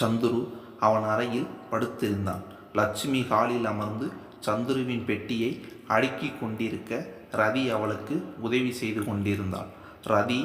சந்துரு அவன் அறையில் படுத்திருந்தான். லட்சுமி ஹாலில் அமர்ந்து சந்துருவின் பெட்டியை அடுக்கி கொண்டிருக்க ரதி அவளுக்கு உதவி செய்து கொண்டிருந்தாள் ரதி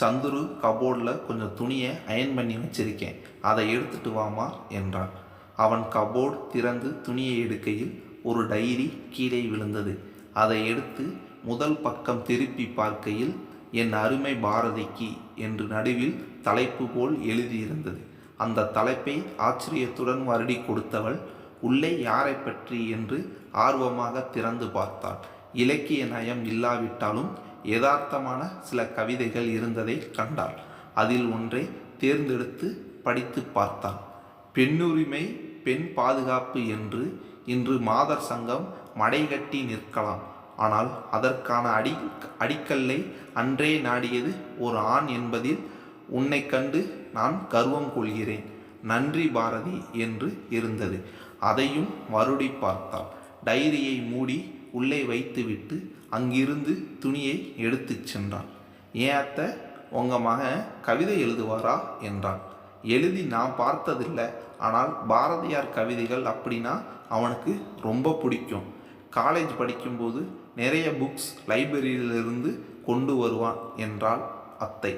சந்துரு கபோர்டில் கொஞ்சம் துணியை அயன் பண்ணி வச்சிருக்கேன். அதை எடுத்துட்டு வாமா என்றான். அவன் கபோர்டு திறந்து துணியை எடுக்கையில் ஒரு டைரி கீழே விழுந்தது. அதை எடுத்து முதல் பக்கம் திருப்பி பார்க்கையில் என் அருமை பாரதிக்கு என்று நடுவில் தலைப்பு போல் எழுதியிருந்தது. அந்த தலைப்பை ஆச்சரியத்துடன் வருடி கொடுத்தவள் உள்ளே யாரை பற்றி? என்று ஆர்வமாக திறந்து பார்த்தாள். இலக்கிய நயம் இல்லாவிட்டாலும் யதார்த்தமான சில கவிதைகள் இருந்ததை கண்டாள். அதில் ஒன்றை தேர்ந்தெடுத்து படித்து பார்த்தாள். பெண்ணுரிமை பெண் பாதுகாப்பு என்று இன்று மாதர் சங்கம் மடைகட்டி நிற்கலாம். ஆனால் அதற்கான அடி அடிக்கல்லை அன்றே நாடியது ஒரு ஆண் என்பதில் உன்னை கண்டு நான் கர்வம் கொள்கிறேன். நன்றி பாரதி என்று இருந்தது. அதையும் மறுடி பார்த்தாள். டைரியை மூடி உள்ளே வைத்துவிட்டு அங்கிருந்து துணியை எடுத்துச் சென்றான் ஏன் அத்தை உங்கள் மகன் கவிதை எழுதுவாரா? என்றான். எழுதி நான் பார்த்ததில்லை. ஆனால் பாரதியார் கவிதைகள் அப்படின்னா அவனுக்கு ரொம்ப பிடிக்கும். காலேஜ் படிக்கும்போது நிறைய புக்ஸ் லைப்ரரியிலிருந்து கொண்டு வருவான் என்றாள் அத்தை.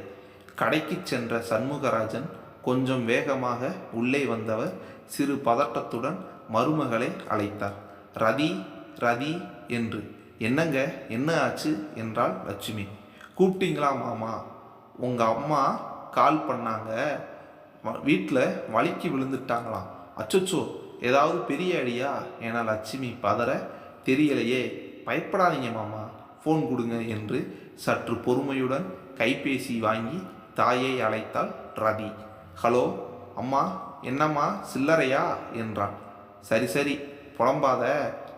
கடைக்கு சென்ற சண்முகராஜன் கொஞ்சம் வேகமாக உள்ளே வந்தவர் சிறு பதட்டத்துடன் மருமகளை அழைத்தார். ரதி ரதி என்று. என்னங்க? என்ன ஆச்சு? என்றாள் லட்சுமி. கூப்பிட்டீங்களா மாமா? உங்கள் அம்மா கால் பண்ணாங்க. வீட்டில் வலிக்கு விழுந்துட்டாங்களாம். அச்சச்சோ ஏதாவது பெரிய அடியா? என லட்சுமி பதற. தெரியலையே பயப்படாதீங்க மாமா. ஃபோன் கொடுங்க என்று சற்று பொறுமையுடன் கைபேசி வாங்கி தாயை அழைத்தாள் ரவி. ஹலோ அம்மா என்னம்மா சில்லறையா? என்றான். சரி சரி புலம்பாத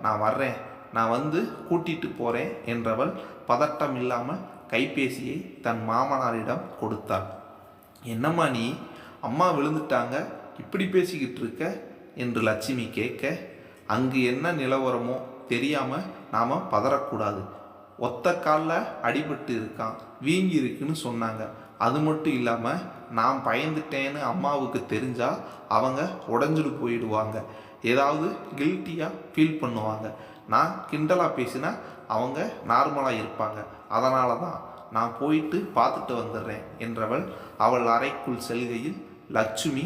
நான் வர்றேன். நான் வந்து கூட்டிட்டு போகிறேன் என்றவள் பதட்டம் இல்லாமல் கைபேசியை தன் மாமனாரிடம் கொடுத்தாள். என்னம்மா நீ? அம்மா விழுந்துட்டாங்க. இப்படி பேசிக்கிட்டு இருக்க? என்று லட்சுமி கேட்க அங்கு என்ன நிலவரமோ தெரியாமல் நாம் பதறக்கூடாது. ஒத்த காலில் அடிபட்டு இருக்கான். வீங்கி இருக்குன்னு சொன்னாங்க. அது மட்டும் இல்லாமல் நான் பயந்துட்டேன்னு அம்மாவுக்கு தெரிஞ்சால் அவங்க உடஞ்சிட்டு போயிடுவாங்க. ஏதாவது கில்ட்டியாக ஃபீல் பண்ணுவாங்க. நான் கிண்டலாக பேசினா அவங்க நார்மலாக இருப்பாங்க. அதனால தான் நான் போயிட்டு பார்த்துட்டு வந்துடுறேன் என்றவள் அவள் அறைக்குள் செல்கையில் லட்சுமி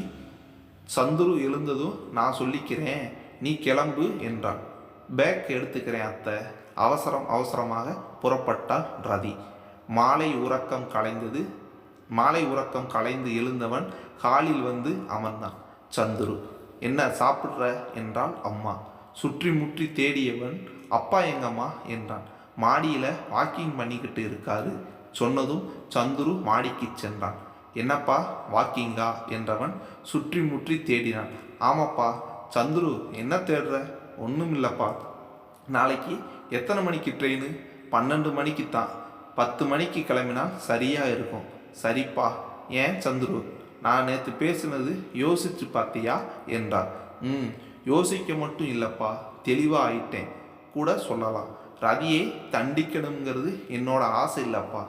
சந்துரு எழுந்ததும் நான் சொல்லிக்கிறேன். நீ கிளம்பு என்றாள். பேக் எடுத்துக்கிறேன் அத்தை. அவசரம் அவசரமாக புறப்பட்டாள் ரதி. மாலை உறக்கம் கலைந்தது மாலை உறக்கம் கலைந்து எழுந்தவன் காலில் வந்து அமர்ந்தான். சந்துரு என்ன சாப்பிட்ற? என்றாள் அம்மா. சுற்றி முற்றி தேடியவன் அப்பா எங்கம்மா? என்றான். மாடியில் வாக்கிங் பண்ணிக்கிட்டு இருக்காரு சொன்னதும் சந்துரு மாடிக்கு சென்றான். என்னப்பா வாக்கிங்கா? என்றவன் சுற்றி முற்றி தேடினான். ஆமாப்பா சந்துரு என்ன தேடுற? ஒன்றும் இல்லைப்பா நாளைக்கு எத்தனை மணிக்கு ட்ரெயின் பன்னெண்டு மணிக்கு தான். பத்து மணிக்கு கிளம்பினா சரியாக இருக்கும். சரிப்பா ஏன் சந்துரு? நான் நேற்று பேசினது யோசிச்சு பார்த்தியா? என்றார். ம் யோசிக்க மட்டும் இல்லைப்பா தெளிவாக ஆயிட்டேன். கூட சொல்லலாம். ரதியை தண்டிக்கணுங்கிறது என்னோட ஆசை இல்லைப்பா.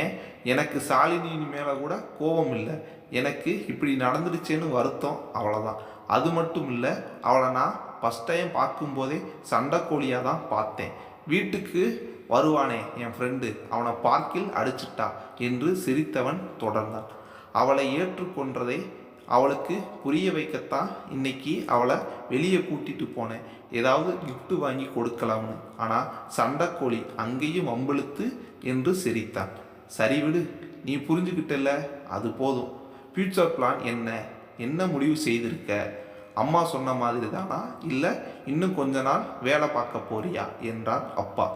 ஏன்? எனக்கு சாலினியின் மேலே கூட கோபம் இல்லை. எனக்கு இப்படி நடந்துடுச்சேன்னு வருத்தம் அவ்வளோதான் அது மட்டும் இல்லை அவளை நான் ஃபஸ்ட் டைம் பார்க்கும்போதே சண்டைக்கோழியாக தான் பார்த்தேன். வீட்டுக்கு வருவானே என் ஃப்ரெண்டு அவனை பார்க்கில் அடிச்சிட்டா என்று சிரித்தவன் தொடர்ந்தான். அவளை ஏற்றுக்கொன்றதை அவளுக்கு புரிய வைக்கத்தான் இன்னைக்கு அவளை வெளியே கூட்டிட்டு போனேன். ஏதாவது கிஃப்ட் வாங்கி கொடுக்கலாம்னு. ஆனால் சண்டைக்கோழி அங்கேயும் வம்பிழுத்து என்று சிரித்தான். சரி விடு நீ புரிஞ்சுக்கிட்டல அது போதும். ஃப்யூச்சர் பிளான் என்ன? என்ன முடிவு செய்திருக்க? அம்மா சொன்ன மாதிரி தானா? இல்லை இன்னும் கொஞ்ச நாள் வேலை பார்க்க போறியா? என்றார் அப்பா.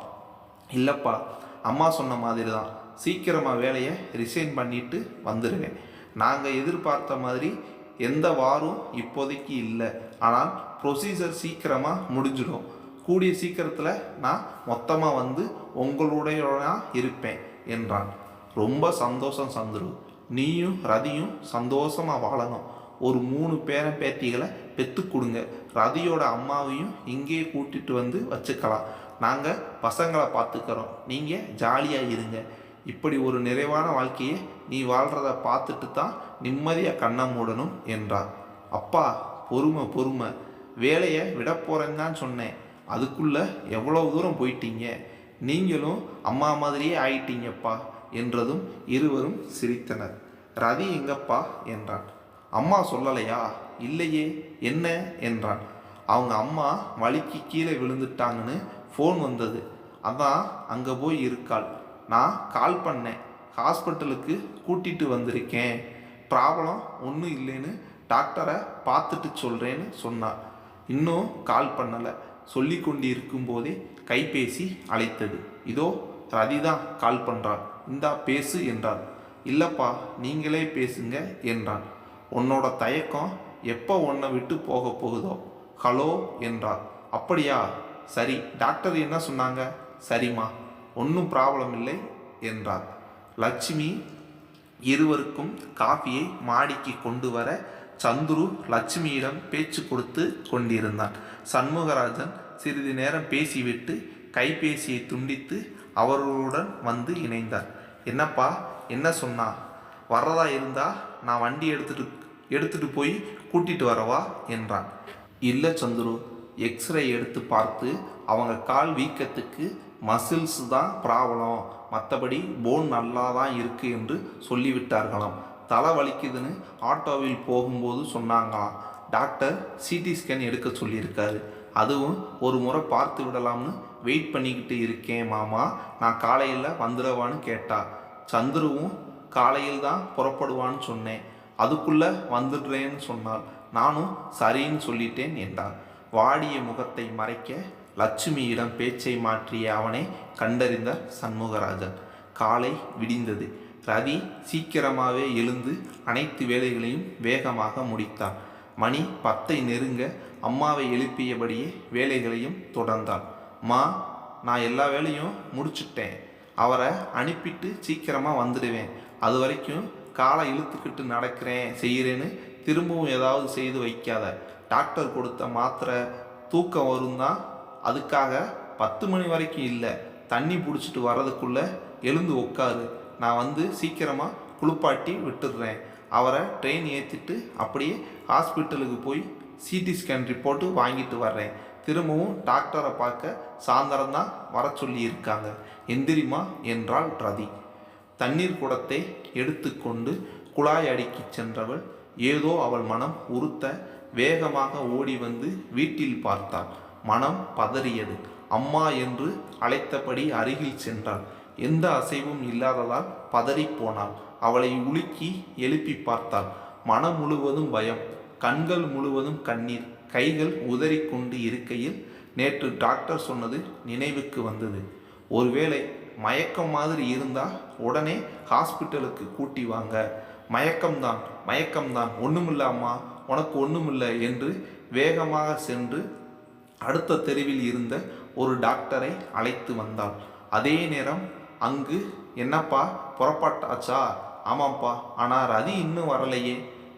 இல்லைப்பா அம்மா சொன்ன மாதிரி தான். சீக்கிரமாக வேலையை ரிசைன் பண்ணிட்டு வந்துடுவேன் நாங்கள் எதிர்பார்த்த மாதிரி எந்த வாரும் இப்போதைக்கு இல்லை. ஆனால் ப்ரொசீஜர் சீக்கிரமாக முடிஞ்சிடும். கூடிய சீக்கிரத்தில் நான் மொத்தமாக வந்து உங்களுடைய இருப்பேன் என்றான். ரொம்ப சந்தோஷம் சந்துரு. நீயும் ரதியும் சந்தோஷமாக வாழணும். ஒரு மூணு பேரன் பேத்திகளை பெற்று கொடுங்க. ரதியோட அம்மாவையும் இங்கேயே கூட்டிகிட்டு வந்து வச்சுக்கலாம். நாங்கள் பசங்களை பார்த்துக்கிறோம். நீங்கள் ஜாலியாக இருங்க. இப்படி ஒரு நிறைவான வாழ்க்கையை நீ வாழ்கிறத பார்த்துட்டு தான் நிம்மதியாக கண்ணை மூடணும் என்றார். அப்பா பொறுமை பொறுமை. வேலையை விட போகிறேன்னு தான் சொன்னேன். அதுக்குள்ளே எவ்வளோ தூரம் போயிட்டீங்க? நீங்களும் அம்மா மாதிரியே ஆயிட்டீங்கப்பா என்றதும் இருவரும் சிரித்தனர். ரவி எங்கப்பா? என்றான். அம்மா சொல்லலையா? இல்லையே என்ன? என்றான். அவங்க அம்மா வலிக்கு கீழே விழுந்துட்டாங்கன்னு ஃபோன் வந்தது. அதான் அங்கே போய் இருக்காள். நான் கால் பண்ணேன். ஹாஸ்பிட்டலுக்கு கூட்டிட்டு வந்திருக்கேன். ப்ராப்ளம் ஒன்றும் இல்லைன்னு டாக்டரை பார்த்துட்டு சொல்கிறேன்னு சொன்னார் இன்னும் கால் பண்ணலை. சொல்லி கொண்டு இருக்கும்போதே கைபேசி அழைத்தது. இதோ ரதி தான் கால் பண்ணுறாள் இந்தா பேசு என்றார் இல்லைப்பா நீங்களே பேசுங்க என்றான். உன்னோட தயக்கம் எப்போ உன்னை விட்டு போக போகுதோ? ஹலோ என்றார் அப்படியா? சரி டாக்டர் என்ன சொன்னாங்க? சரிம்மா ஒன்றும் ப்ராப்ளம் இல்லை என்றார் லட்சுமி இருவருக்கும் காஃபியை மாடிக்கு கொண்டு வர சந்துரு லட்சுமியிடம் பேச்சு கொடுத்து கொண்டிருந்தான். சண்முகராஜன் சிறிது நேரம் பேசிவிட்டு கைபேசியை துண்டித்து அவர்களுடன் வந்து இணைந்தார் என்னப்பா என்ன சொன்னா? வர்றதா இருந்தா நான் வண்டி எடுத்துட்டு எடுத்துட்டு போய் கூட்டிட்டு வரவா? என்றான். இல்லை சந்துரு எக்ஸ்ரே எடுத்து பார்த்து அவங்க கால் வீக்கத்துக்கு மசில்ஸ் தான் ப்ராப்ளம் மற்றபடி போன் நல்லா தான் இருக்குது என்று சொல்லிவிட்டார்களாம். தலை வலிக்குதுன்னு ஆட்டோவில் போகும்போது சொன்னாங்களாம். டாக்டர் சிடி ஸ்கேன் எடுக்க சொல்லியிருக்காரு. அதுவும் ஒரு முறை பார்த்து விடலாம்னு வெயிட் பண்ணிக்கிட்டு இருக்கேன் மாமா. நான் காலையில் வந்துடவான்னு கேட்டா. சந்துருவும் காலையில் தான் புறப்படுவான்னு சொன்னேன். அதுக்குள்ளே வந்துடுறேன்னு சொன்னாள் நானும் சரின்னு சொல்லிட்டேன் என்றான். வாடிய முகத்தை மறைக்க லட்சுமியிடம் பேச்சை மாற்றிய அவனை கண்டறிந்தார் சண்முகராஜன். காலை விடிந்தது. ரவி சீக்கிரமாகவே எழுந்து அனைத்து வேலைகளையும் வேகமாக முடித்தான். மணி பத்தை நெருங்க அம்மாவை எழுப்பியபடியே வேலைகளையும் தொடர்ந்தாள் மா நான் எல்லா வேலையும் முடிச்சுட்டேன். அவரை அனுப்பிட்டு சீக்கிரமாக வந்துடுவேன். அது வரைக்கும் காலை இழுத்துக்கிட்டு நடக்கிறேன் செய்கிறேன்னு திரும்பவும் ஏதாவது செய்து வைக்காத. டாக்டர் கொடுத்த மாத்திரை தூக்கம் வரும் தான் அதுக்காக பத்து மணி வரைக்கும் இல்லை. தண்ணி பிடிச்சிட்டு வர்றதுக்குள்ளே எழுந்து உட்காரு நான் வந்து சீக்கிரமாக குளிப்பாட்டி விட்டுடுறேன். அவரை ட்ரெயின் ஏற்றிட்டு அப்படியே ஹாஸ்பிட்டலுக்கு போய் சிடி ஸ்கேன் ரிப்போர்ட்டு வாங்கிட்டு வர்றேன். திரும்பவும் டாக்டரை பார்க்க சாயந்தரம் தான் வர சொல்லியிருக்காங்க. எந்திரிமா என்றால் ரதி. தண்ணீர் குடத்தை எடுத்துக்கொண்டு குழாய் அடுக்கி சென்றவள். ஏதோ அவள் மனம் உறுத்த வேகமாக ஓடி வந்து வீட்டில் பார்த்தாள். மனம் பதறியது. அம்மா என்று அழைத்தபடி அருகில் சென்றாள். எந்த அசைவும் இல்லாததால் பதறிப் போனாள். அவளை உலுக்கி எழுப்பி பார்த்தாள். மனம் முழுவதும் பயம். கண்கள் முழுவதும் கண்ணீர். கைகள் உதறிக்கொண்டு இருக்கையில் நேற்று டாக்டர் சொன்னது நினைவுக்கு வந்தது. ஒருவேளை மயக்கம் மாதிரி இருந்தால் உடனே ஹாஸ்பிட்டலுக்கு கூட்டி வாங்க. மயக்கம்தான் மயக்கம்தான். ஒன்றுமில்ல அம்மா உனக்கு ஒன்றுமில்லை என்று வேகமாக சென்று அடுத்த தெருவில் இருந்த ஒரு டாக்டரை அழைத்து வந்தாள். அதே நேரம் அங்கு என்னப்பா புறப்பட்டாச்சா? ஆமாம்ப்பா ஆனால் ரதி இன்னும் வரலையே.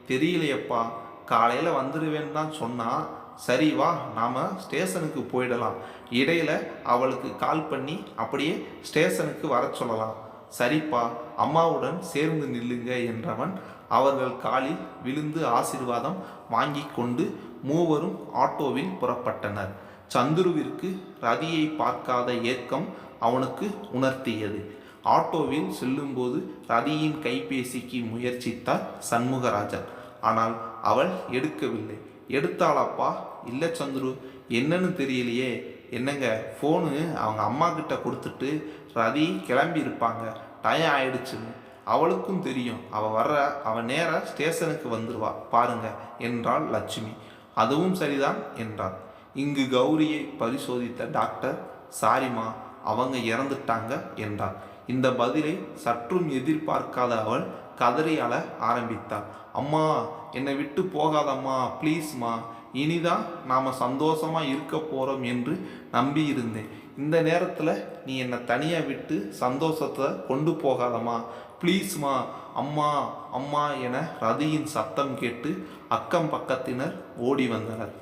தெரியலையப்பா காலையில் வந்துடுவேன்னு தான் சொன்னால் சரி வா நாம் ஸ்டேஷனுக்கு போயிடலாம். இடையில அவளுக்கு கால் பண்ணி அப்படியே ஸ்டேஷனுக்கு வர சொல்லலாம். சரிப்பா அம்மாவுடன் சேர்ந்து நில்லுங்க என்றவன் அவர்கள் காலில் விழுந்து ஆசீர்வாதம் வாங்கி கொண்டு மூவரும் ஆட்டோவில் புறப்பட்டனர். சந்துருவிற்கு ரதியை பார்க்காத ஏக்கம் அவனுக்கு உணர்த்தியது. ஆட்டோவில் செல்லும்போது ரதியின் கைபேசிக்கு முயற்சித்தார் சண்முகராஜன். ஆனால் அவள் எடுக்கவில்லை. எடுத்தாளப்பா இல்லை சந்துரு என்னன்னு தெரியலையே என்னங்க ஃபோனு அவங்க அம்மா கிட்ட கொடுத்துட்டு ரதி கிளம்பி இருப்பாங்க. டயம் ஆயிடுச்சுன்னு. அவளுக்கும் தெரியும். அவள் வர்ற அவள் நேராக ஸ்டேஷனுக்கு வந்துடுவா பாருங்க என்றாள் லட்சுமி. அதுவும் சரிதான் என்றார் இங்கு கௌரியை பரிசோதித்த டாக்டர் சாரிம்மா அவங்க இறந்துட்டாங்க என்றார் இந்த பதிலை சற்றும் எதிர்பார்க்காத அவள் கதறி அழ ஆரம்பித்தாள். அம்மா என்னை விட்டு போகாதம்மா ப்ளீஸ்மா இனிதான் நாம் சந்தோஷமாக இருக்க போகிறோம் என்று நம்பியிருந்தேன். இந்த நேரத்தில் நீ என்னை தனியாக விட்டு சந்தோஷத்தை கொண்டு போகாதம்மா. ப்ளீஸ்மா அம்மா அம்மா என ரதியின் சத்தம் கேட்டு அக்கம் பக்கத்தினர் ஓடி வந்தனர்.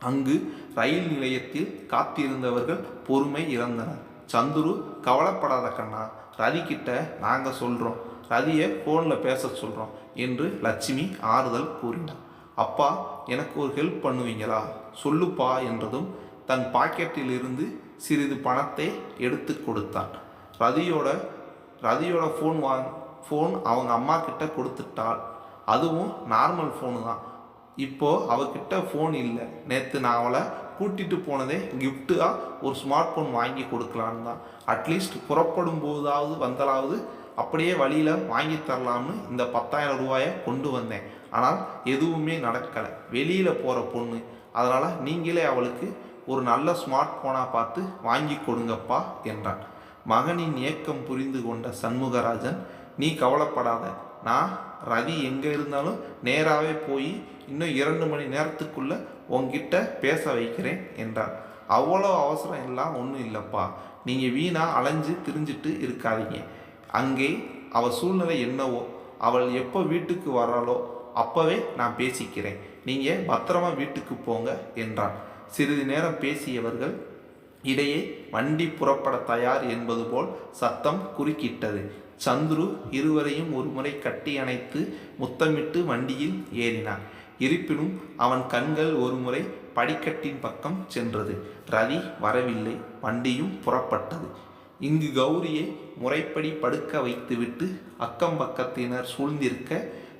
அங்கு ரயில் நிலையத்தில் காத்திருந்தவர்கள் பொறுமை இழந்தனர் சந்துரு கவலைப்படாத கண்ணா ரதி கிட்ட நாங்கள் சொல்கிறோம் ரதியை ஃபோனில் பேச சொல்கிறோம் என்று லட்சுமி ஆறுதல் கூறினார் அப்பா எனக்கு ஒரு ஹெல்ப் பண்ணுவீங்களா? சொல்லுப்பா என்றதும் தன் பாக்கெட்டில் இருந்து சிறிது பணத்தை எடுத்து கொடுத்தான். ரதியோட ரதியோட ஃபோன் வாங் ஃபோன் அவங்க அம்மா கிட்ட கொடுத்துட்டாள். அதுவும் நார்மல் ஃபோனு தான். இப்போது அவகிட்ட ஃபோன் இல்லை. நேற்று நான் அவளை கூட்டிகிட்டு போனதே கிஃப்ட்டாக ஒரு ஸ்மார்ட் ஃபோன் வாங்கி கொடுக்கலான்னு தான். அட்லீஸ்ட் புறப்படும் போதாவது வந்தாலாவது அப்படியே வழியில் வாங்கி தரலாம்னு இந்த பத்தாயிரம் ரூபாயை கொண்டு வந்தேன். ஆனால் எதுவுமே நடக்கலை. வெளியில் போகிற பொண்ணு அதனால் நீங்களே அவளுக்கு ஒரு நல்ல ஸ்மார்ட் ஃபோனாக பார்த்து வாங்கி கொடுங்கப்பா என்றான் மகனின் ஏக்கம் புரிந்து கொண்ட சண்முகராஜன் நீ கவலைப்படாத. நான் ரதி எங்கே இருந்தாலும் நேராகவே போய் இன்னும் இரண்டு மணி நேரத்துக்குள்ளே உங்ககிட்ட பேச வைக்கிறேன் என்றார் அவ்வளோ அவசரம் எல்லாம் ஒன்றும் இல்லைப்பா. நீங்கள் வீணாக அலைஞ்சு திரிஞ்சிட்டு இருக்காதீங்க. அங்கே அவள் சூழ்நிலை என்னவோ அவள் எப்போ வீட்டுக்கு வராளோ அப்போவே நான் பேசிக்கிறேன். நீங்கள் பத்திரமா வீட்டுக்கு போங்க என்றான் சிறிது நேரம் பேசியவர்கள் இடையே வண்டி புறப்பட தயார் என்பது போல் சத்தம் குறுக்கிட்டது. சந்துரு இருவரையும் ஒருமுறை கட்டி அணைத்து முத்தமிட்டு வண்டியில் ஏறினான். இருப்பினும் அவன் கண்கள் ஒருமுறை படிக்கட்டின் பக்கம் சென்றது. ரதி வரவில்லை. வண்டியும் புறப்பட்டது. இங்கு கௌரியை முறைப்படி படுக்க வைத்துவிட்டு அக்கம் பக்கத்தினர் சூழ்ந்திருக்க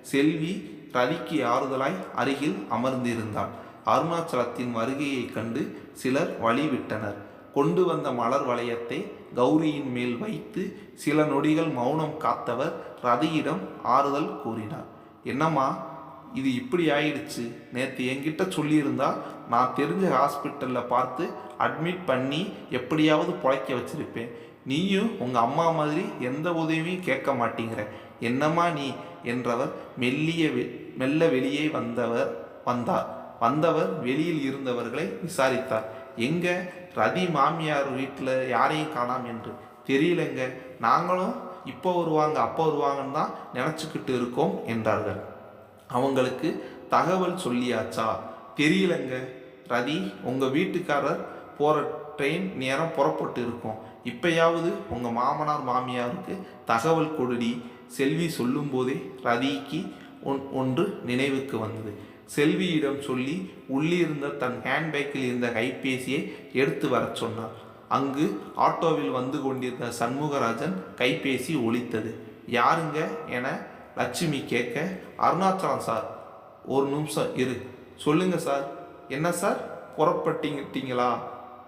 செல்வி ரதிக்கு ஆறுதலாய் அருகில் அமர்ந்திருந்தாள். அருணாச்சலத்தின் வருகையைக் கண்டு சிலர் வழிவிட்டனர். கொண்டு வந்த மலர் வளையத்தை கௌரியின் மேல் வைத்து சில நொடிகள் மௌனம் காத்தவர் ரதியிடம் ஆறுதல் கூறினார். என்னம்மா இது இப்படி ஆயிடுச்சு? நேற்று என்கிட்ட சொல்லியிருந்தா நான் தெரிஞ்ச ஹாஸ்பிட்டலில் பார்த்து அட்மிட் பண்ணி எப்படியாவது பிழைக்க வச்சிருப்பேன். நீயும் உங்கள் அம்மா மாதிரி எந்த உதவியும் கேட்க மாட்டேங்கிற. என்னம்மா நீ? என்றவர் மெல்லிய வெ- மெல்ல வெளியே வந்தவர் வந்தார். வந்தவர் வெளியில் இருந்தவர்களை விசாரித்தார். எங்க? ரதி மாமியார் வீட்டில் யாரையும் காணாம் என்று. தெரியலங்க. நாங்களும் இப்போ வருவாங்க அப்போ வருவாங்கன்னு தான் நினச்சிக்கிட்டு இருக்கோம் என்றார்கள். அவங்களுக்கு தகவல் சொல்லியாச்சா? தெரியலங்க. ரதி உங்கள் வீட்டுக்காரர் போகிற ட்ரெயின் நேரம் புறப்பட்டு இருக்கும். இப்பயாவது உங்கள் மாமனார் மாமியாருக்கு தகவல் கொடுடி. செல்வி சொல்லும்போதே ரதிக்கு ஒன் ஒன்று நினைவுக்கு வந்தது. செல்வியிடம் சொல்லி உள்ளிருந்த தன் ஹேண்ட்பேக்கில் இருந்த கைபேசியை எடுத்து வரச் சொன்னார். அங்கு ஆட்டோவில் வந்து கொண்டிருந்த சண்முகராஜன் கைபேசி ஒழித்தது யாருங்க? என லட்சுமி கேட்க அருணாச்சலம் சார். ஒரு நிமிஷம் இரு. சொல்லுங்க சார். என்ன சார்? புறப்பட்டீங்கட்டீங்களா?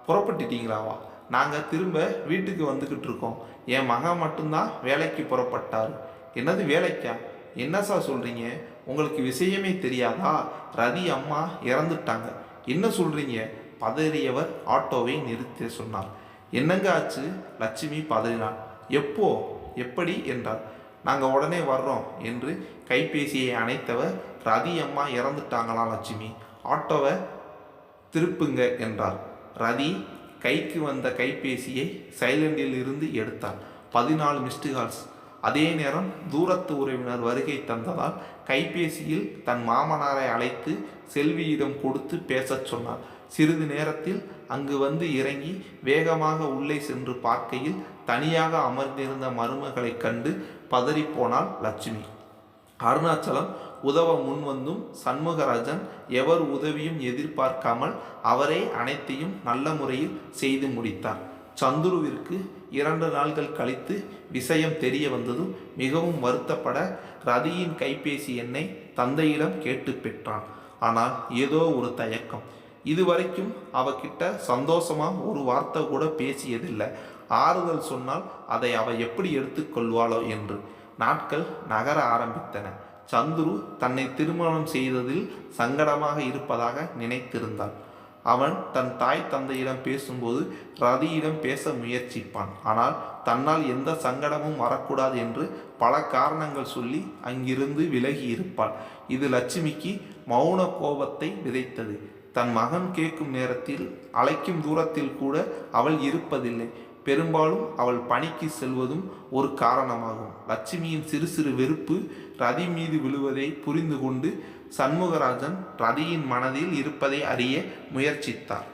புறப்பட்டுட்டீங்களாவா? நாங்கள் திரும்ப வீட்டுக்கு வந்துக்கிட்டு இருக்கோம். என் மகன் மட்டும்தான் வேலைக்கு புறப்பட்டார். என்னது வேலைக்கா? என்ன சார் சொல்கிறீங்க உங்களுக்கு விஷயமே தெரியாதா? ரதி அம்மா இறந்துட்டாங்க. என்ன சொல்கிறீங்க பதறியவர் ஆட்டோவை நிறுத்த சொன்னார். என்னங்க ஆச்சு? லட்சுமி பதறினாள். எப்போ? எப்படி? என்றார் நாங்கள் உடனே வர்றோம் என்று கைபேசியை அணைத்தவர் ரதி அம்மா இறந்துட்டாங்களாம் லட்சுமி? ஆட்டோவை திருப்புங்க என்றார். ரதி கைக்கு வந்த கைபேசியை சைலண்டில் இருந்து எடுத்தார் பதினாலு மிஸ்டு கால்ஸ் அதே நேரம் தூரத்து உறவினர் வருகை தந்ததால் கைபேசியில் தன் மாமனாரை அழைத்து செல்வியிடம் கொடுத்து பேசச் சொன்னார். சிறிது நேரத்தில் அங்கு வந்து இறங்கி வேகமாக உள்ளே சென்று பார்க்கையில் தனியாக அமர்ந்திருந்த மருமகளைக் கண்டு பதறிப்போனாள் லட்சுமி. அருணாச்சலம் உதவ முன்வந்தும் சண்முகராஜன் எவர் உதவியும் எதிர்பார்க்காமல் அவரே அனைத்தையும் நல்ல முறையில் செய்து முடித்தார். சந்துருவிற்கு இரண்டு நாள்கள் கழித்து விஷயம் தெரிய வந்ததும் மிகவும் வருத்தப்பட ரதியின் கைபேசி எண்ணை தந்தையிடம் கேட்டு பெற்றான். ஆனால் ஏதோ ஒரு தயக்கம். இதுவரைக்கும் அவகிட்ட சந்தோஷமா ஒரு வார்த்தை கூட பேசியதில்லை. ஆறுதல் சொன்னால் அதை அவ எப்படி எடுத்துக்கொள்வாளோ என்று. நாட்கள் நகர ஆரம்பித்தன. சந்துரு தன்னை திருமணம் செய்ததில் சங்கடமாக இருப்பதாக நினைத்திருந்தான். அவன் தன் தாய் தந்தையிடம் பேசும்போது ரதியிடம் பேச முயற்சிப்பான். ஆனால் தன்னால் எந்த சங்கடமும் வரக்கூடாது என்று பல காரணங்கள் சொல்லி அங்கிருந்து விலகி இருப்பாள் இது லட்சுமிக்கு மௌன கோபத்தை விதைத்தது. தன் மகன் கேட்கும் நேரத்தில் அழைக்கும் தூரத்தில் கூட அவள் இருப்பதில்லை. பெரும்பாலும் அவள் பணிக்கு செல்வதும் ஒரு காரணமாகும். லட்சுமியின் சிறு சிறு வெறுப்பு ரதி மீது விழுவதை புரிந்து கொண்டு சண்முகராஜன் ரதியின் மனதில் இருப்பதை அறிய முயற்சித்தார்.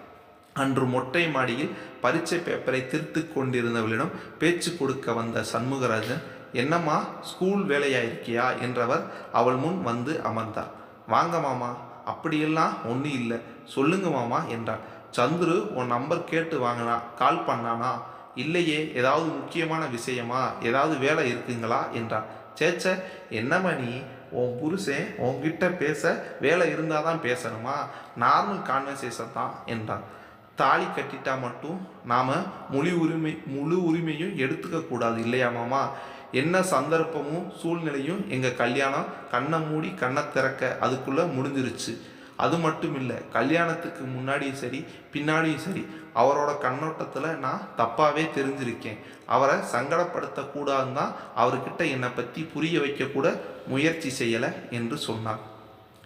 அன்று மொட்டை மாடியில் பரீட்சை பேப்பரை திருத்து கொண்டிருந்தவளிடம் பேச்சு கொடுக்க வந்த சண்முகராஜன் என்னம்மா ஸ்கூல் வேலையாயிருக்கியா? என்றவர் அவள் முன் வந்து அமர்ந்தார். வாங்க மாமா அப்படியெல்லாம் ஒன்றும் இல்லை. சொல்லுங்க மாமா என்றாள் சந்துரு உன் நம்பர் கேட்டு வாங்கினா கால் பண்ணானா? இல்லையே ஏதாவது முக்கியமான விஷயமா? ஏதாவது வேலை இருக்குங்களா? என்றான். சேச்ச என்னம்மா நீ? உன் புருஷன் உன்கிட்ட பேச வேலை இருந்தால் தான் பேசணுமா? நார்மல் கான்வர்சேஷன் தான் என்றான். தாலி கட்டிட்டா மட்டும் நாம் முழு உரிமை முழு உரிமையும் எடுத்துக்க கூடாது இல்லையாமாமா என்ன சந்தர்ப்பமும் சூழ்நிலையும் எங்கள் கல்யாணம் கண்ணை மூடி கண்ணை திறக்க அதுக்குள்ளே முடிஞ்சிருச்சு. அது மட்டும் இல்லை கல்யாணத்துக்கு முன்னாடியும் சரி பின்னாடியும் சரி அவரோட கண்ணோட்டத்தில் நான் தப்பாகவே தெரிஞ்சிருக்கேன். அவரை சங்கடப்படுத்தக்கூடாதுன்னு தான் அவர்கிட்ட என்னை பற்றி புரிய வைக்கக்கூட முயற்சி செய்யலை என்று சொன்னார்.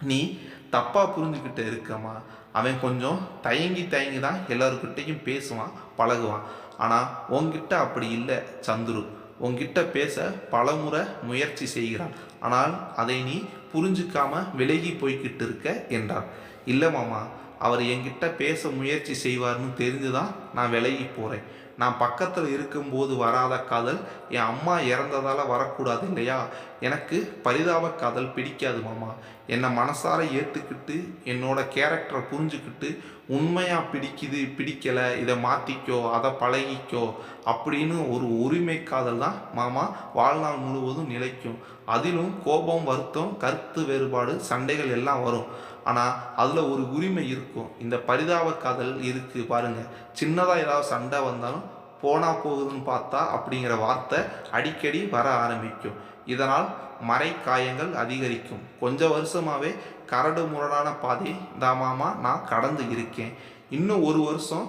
நீ தப்பாக புரிஞ்சுக்கிட்டு இருக்கம்மா. அவன் கொஞ்சம் தயங்கி தயங்கி தான் எல்லோருக்கிட்டேயும் பேசுவான் பழகுவான். ஆனால் உன்கிட்ட அப்படி இல்லை சந்துரு. உன்கிட்ட பேச பலமுறை முயற்சி செய்கிறான். ஆனால் அதை நீ புரிஞ்சுக்காம விலகி போய்கிட்டு இருக்க என்றான் இல்லை மாமா அவர் என்கிட்ட பேச முயற்சி செய்வார்னு தெரிஞ்சுதான் நான் விலகி போகிறேன் நான் பக்கத்தில் இருக்கும்போது வராத காதல் என் அம்மா இறந்ததால் வரக்கூடாது இல்லையா? எனக்கு பரிதாப காதல் பிடிக்காது மாமா. என்னை மனசார ஏற்றுக்கிட்டு என்னோட கேரக்டரை புரிஞ்சுக்கிட்டு உண்மையாக பிடிக்குது பிடிக்கலை இதை மாற்றிக்கோ அதை பழகிக்கோ அப்படின்னு ஒரு உரிமை காதல் தான் மாமா வாழ்நாள் முழுவதும் நிலைக்கும். அதிலும் கோபம் வருத்தம் கருத்து வேறுபாடு சண்டைகள் எல்லாம் வரும். ஆனால் அதில் ஒரு உரிமை இருக்கும். இந்த பரிதாப காதல் இருக்குது பாருங்கள் சின்னதாக ஏதாவது சண்டை வந்தாலும் போனால் போகுதுன்னு பார்த்தா அப்படிங்கிற வார்த்தை அடிக்கடி வர ஆரம்பிக்கும். இதனால் மறை காயங்கள் அதிகரிக்கும். கொஞ்சம் வருஷமாகவே கரடு முரடான பாதை தாமாமா நான் கடந்து இருக்கேன். இன்னும் ஒரு வருஷம்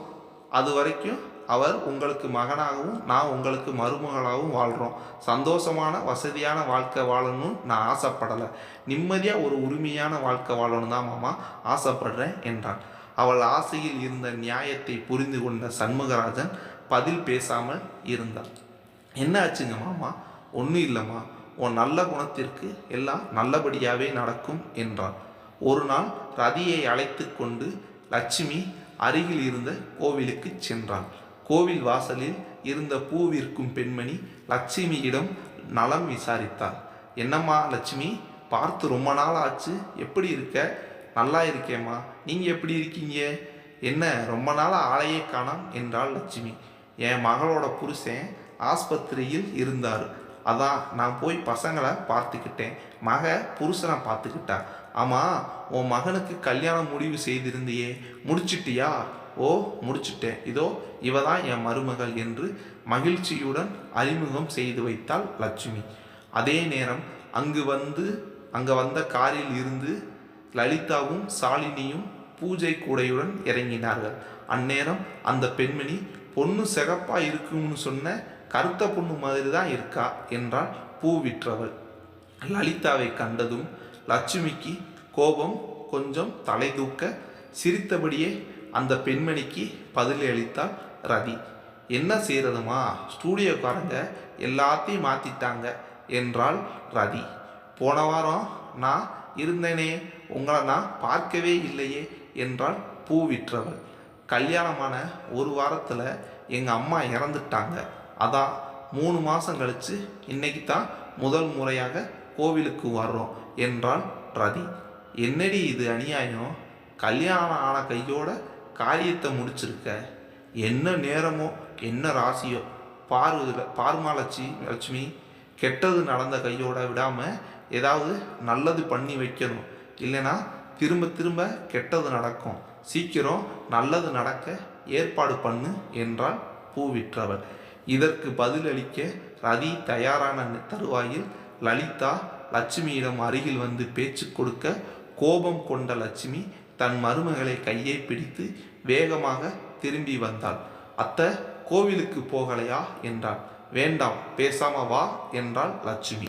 அது வரைக்கும் அவர் உங்களுக்கு மகனாகவும் நான் உங்களுக்கு மருமகளாகவும் வாழ்கிறோம் சந்தோஷமான வசதியான வாழ்க்கை வாழணும்னு நான் ஆசைப்படலை. நிம்மதியாக ஒரு உரிமையான வாழ்க்கை வாழணும் தான் மாமா ஆசைப்படுறேன் என்றான். அவள் ஆசையில் இருந்த நியாயத்தை புரிந்து கொண்ட சண்முகராஜன் பதில் பேசாமல் இருந்தான் என்ன ஆச்சுங்க மாமா? ஒன்றும் இல்லைம்மா. உன் நல்ல குணத்திற்கு எல்லாம் நல்லபடியாகவே நடக்கும் என்றான். ஒரு நாள் ரதியை அழைத்து கொண்டு லட்சுமி அருகில் இருந்த கோவிலுக்கு சென்றான் கோவில் வாசலில் இருந்த பூ விற்கும் பெண்மணி லட்சுமியிடம் நலம் விசாரித்தார் என்னம்மா லட்சுமி பார்த்து ரொம்ப நாள் ஆச்சு. எப்படி இருக்க? நல்லா இருக்கேம்மா. நீங்கள் எப்படி இருக்கீங்க? என்ன ரொம்ப நாளாக ஆளையே காணாம் என்றாள் லட்சுமி. என் மகளோட புருஷன் ஆஸ்பத்திரியில் இருந்தார். அதான் நான் போய் பசங்களை பார்த்துக்கிட்டேன். மக புருஷனை பார்த்துக்கிட்டா. ஆமாம் உன் மகனுக்கு கல்யாணம் முடிவு செய்திருந்தியே. முடிச்சிட்டியா? ஓ முடிச்சிட்டேன். இதோ இவ தான் என் மருமகள் என்று மகிழ்ச்சியுடன் அறிமுகம் செய்து வைத்தாள் லட்சுமி. அதே நேரம் அங்கு வந்து அங்கே வந்த காரில் இருந்து லலிதாவும் சாலினியும் பூஜை கூடையுடன் இறங்கினார்கள். அந்நேரம் அந்த பெண்மணி பொண்ணு சிகப்பா இருக்கும்னு சொன்ன கருத்த பொண்ணு மாதிரி தான் இருக்கா? என்றாள் பூ விற்றவள் லலிதாவை கண்டதும் லட்சுமிக்கு கோபம் கொஞ்சம் தலை தூக்க சிரித்தபடியே அந்த பெண்மணிக்கு பதில் அளித்தாள் ரதி என்ன செய்கிறதுமா ஸ்டூடியோக்காரங்க எல்லாத்தையும் மாற்றிட்டாங்க என்றாள் ரதி போன வாரம் நான் இருந்தேனே உங்களை நான் பார்க்கவே இல்லையே என்றாள் பூ விற்றவள் கல்யாணமான ஒரு வாரத்தில் எங்கள் அம்மா இறந்துட்டாங்க. அதான் மூணு மாதம் கழித்து இன்னைக்கு தான் முதல் முறையாக கோவிலுக்கு வர்றோம் என்றாள் ரதி என்னடி இது அநியாயம்? கல்யாணம் ஆன கையோட காரியத்தை முடிச்சிருக்க என்ன நேரமோ என்ன ராசியோ பார்வதில் பார்மா லட்சுமி லட்சுமி கெட்டது நடந்த கையோட விடாமல் ஏதாவது நல்லது பண்ணி வைக்கணும். இல்லைன்னா திரும்ப திரும்ப கெட்டது நடக்கும். சீக்கிரம் நல்லது நடக்க ஏற்பாடு பண்ணு என்றாள் பூவிற்றவள். இதற்கு பதிலளிக்க ரதி தயாரான தருவாயில் லலிதா லட்சுமியிடம் அருகில் வந்து பேச்சு கொடுக்க கோபம் கொண்ட லட்சுமி தன் மருமகளை கையை பிடித்து வேகமாக திரும்பி வந்தாள். அத்தை கோவிலுக்கு போகலையா? என்றாள். வேண்டாம் பேசாம வா என்றாள் லட்சுமி.